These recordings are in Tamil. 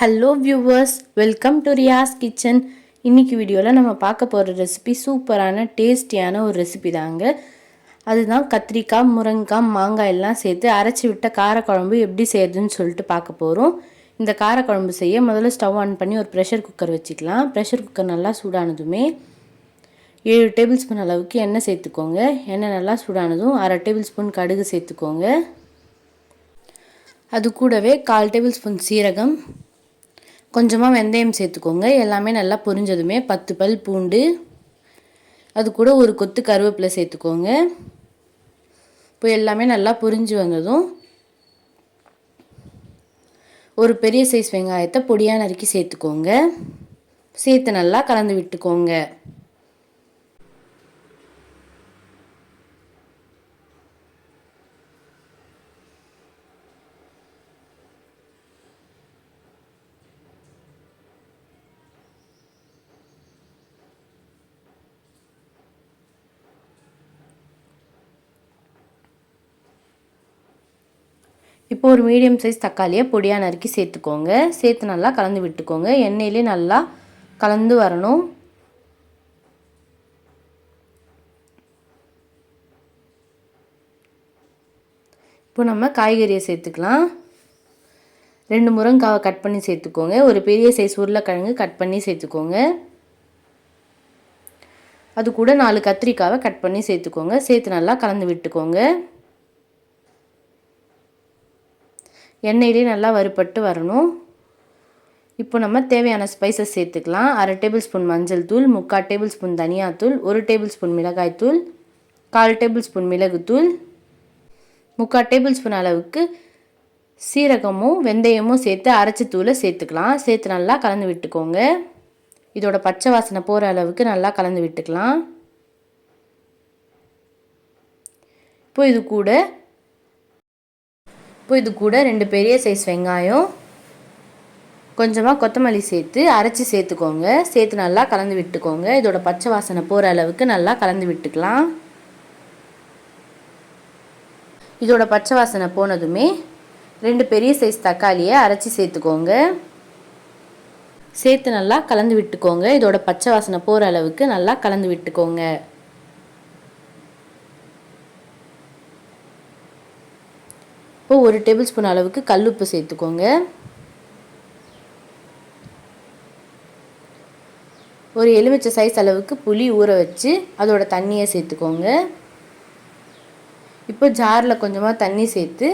Hello viewers welcome to Riyas kitchen இன்னைக்கு வீடியோவில் நம்ம பார்க்க போகிற ரெசிபி சூப்பரான டேஸ்டியான ஒரு ரெசிபி தாங்க. அதுதான் கத்திரிக்காய் முருங்கைக்காய் மாங்காய் எல்லாம் சேர்த்து அரைச்சி விட்ட காரக்குழம்பு எப்படி செய்யறதுன்னு சொல்லிட்டு பார்க்க போகிறோம் இந்த காரக்குழம்பு செய்ய முதல்ல ஸ்டவ் ஆன் பண்ணி ஒரு ப்ரெஷர் குக்கர் வச்சுக்கலாம். ப்ரெஷர் குக்கர் நல்லா சூடானதுமே ஏழு டேபிள் ஸ்பூன் அளவுக்கு எண்ணெய் சேர்த்துக்கோங்க. எண்ணெய் நல்லா சூடானதும் அரை டேபிள் ஸ்பூன் கடுகு சேர்த்துக்கோங்க. அது கூடவே கால் டேபிள் ஸ்பூன் சீரகம் கொஞ்சமாக வெந்தயம் சேர்த்துக்கோங்க. எல்லாமே நல்லா பொரிஞ்சதுமே பத்து பல் பூண்டு. அது கூட ஒரு கொத்து கருவேப்பிலை சேர்த்துக்கோங்க. இப்போ எல்லாமே நல்லா பொரிஞ்சு வந்ததும் ஒரு பெரிய சைஸ் வெங்காயத்தை பொடியாக நறுக்கி சேர்த்துக்கோங்க. சேர்த்து நல்லா கலந்து விட்டுக்கோங்க. இப்போ ஒரு மீடியம் சைஸ் தக்காளியை பொடியாக நறுக்கி சேர்த்துக்கோங்க. சேர்த்து நல்லா கலந்து விட்டுக்கோங்க. எண்ணெயிலே நல்லா கலந்து வரணும். இப்போ நம்ம காய்கறியை சேர்த்துக்கலாம். ரெண்டு முருங்காவை கட் பண்ணி சேர்த்துக்கோங்க. ஒரு பெரிய சைஸ் உருளைக்கிழங்கு கட் பண்ணி சேர்த்துக்கோங்க. அது கூட நாலு கத்திரிக்காவை கட் பண்ணி சேர்த்துக்கோங்க. சேர்த்து நல்லா கலந்து விட்டுக்கோங்க. எண்ணெயிலே நல்லா வறுபட்டு வரணும். இப்போ நம்ம தேவையான ஸ்பைசஸ் சேர்த்துக்கலாம். அரை டேபிள் ஸ்பூன் மஞ்சள் தூள் முக்கால் டேபிள் ஸ்பூன் தனியாத்தூள் ஒரு டேபிள் ஸ்பூன் மிளகாய்த்தூள் கால் டேபிள் ஸ்பூன் மிளகுத்தூள் முக்கால் டேபிள் ஸ்பூன் அளவுக்கு சீரகமும் வெந்தயமும் சேர்த்து அரைச்சி தூளை சேர்த்துக்கலாம். சேர்த்து நல்லா கலந்து விட்டுக்கோங்க. இதோட பச்சை வாசனை போகிற அளவுக்கு நல்லா கலந்து விட்டுக்கலாம். இப்போ இது கூட இப்போ இது கூட ரெண்டு பெரிய சைஸ் வெங்காயம் கொஞ்சமாக கொத்தமல்லி சேர்த்து அரைச்சி சேர்த்துக்கோங்க. சேர்த்து நல்லா கலந்து விட்டுக்கோங்க. இதோட பச்சை வாசனை போகிற அளவுக்கு நல்லா கலந்து விட்டுக்கலாம். இதோட பச்சை வாசனை போனதுமே ரெண்டு பெரிய சைஸ் தக்காளியை அரைச்சி சேர்த்துக்கோங்க. சேர்த்து நல்லா கலந்து விட்டுக்கோங்க. இதோட பச்சை வாசனை போகிற அளவுக்கு நல்லா கலந்து விட்டுக்கோங்க. இப்போ ஒரு டேபிள் ஸ்பூன் அளவுக்கு கல்லுப்பு சேர்த்துக்கோங்க. ஒரு எலுமிச்சை சைஸ் அளவுக்கு புளி ஊற வச்சு அதோட தண்ணியை சேர்த்துக்கோங்க. இப்போ ஜாரில் கொஞ்சமாக தண்ணி சேர்த்து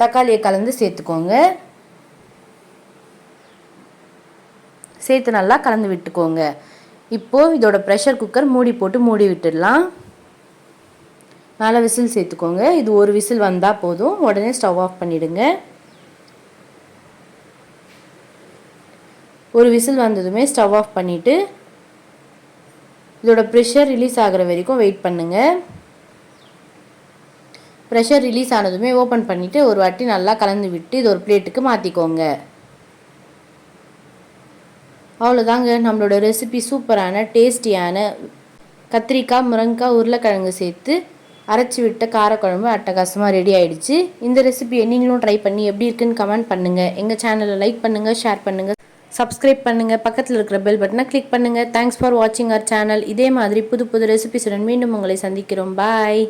தக்காளியை கலந்து சேர்த்துக்கோங்க. சேர்த்து நல்லா கலந்து விட்டுக்கோங்க. இப்போது இதோட ப்ரெஷர் குக்கர் மூடி போட்டு மூடி விட்டுடலாம். நாலு விசில் சேர்த்துக்கோங்க. இது ஒரு விசில் வந்தால் போதும். உடனே ஸ்டவ் ஆஃப் பண்ணிவிடுங்க ஒரு விசில் வந்ததுமே ஸ்டவ் ஆஃப் பண்ணிவிட்டு இதோட ப்ரெஷர் ரிலீஸ் ஆகிற வரைக்கும் வெயிட் பண்ணுங்கள் ப்ரெஷர் ரிலீஸ் ஆனதுமே ஓப்பன் பண்ணிவிட்டு ஒரு வாட்டி நல்லா கலந்து விட்டு இது ஒரு பிளேட்டுக்கு மாற்றிக்கோங்க அவ்வளோதாங்க நம்மளோட ரெசிபி சூப்பரான டேஸ்டியான கத்திரிக்காய் முருங்கைக்காய் உருளைக்கிழங்கு சேர்த்து அரைச்சி விட்ட காரக்குழம்பு அட்டகாசமாக ரெடி ஆகிடுச்சு இந்த ரெசிபியை நீங்களும் ட்ரை பண்ணி எப்படி இருக்குன்னு கமெண்ட் பண்ணுங்கள் எங்கள் சேனலை லைக் பண்ணுங்கள் ஷேர் பண்ணுங்கள் சப்ஸ்கிரைப் பண்ணுங்கள் பக்கத்தில் இருக்கிற பெல் பட்டனை கிளிக் பண்ணுங்கள் தேங்க்ஸ் ஃபார் வாட்சிங் அவர் சேனல் இதே மாதிரி புது புது ரெசிபிஸுடன் மீண்டும் உங்களை சந்திக்கிறோம். பாய்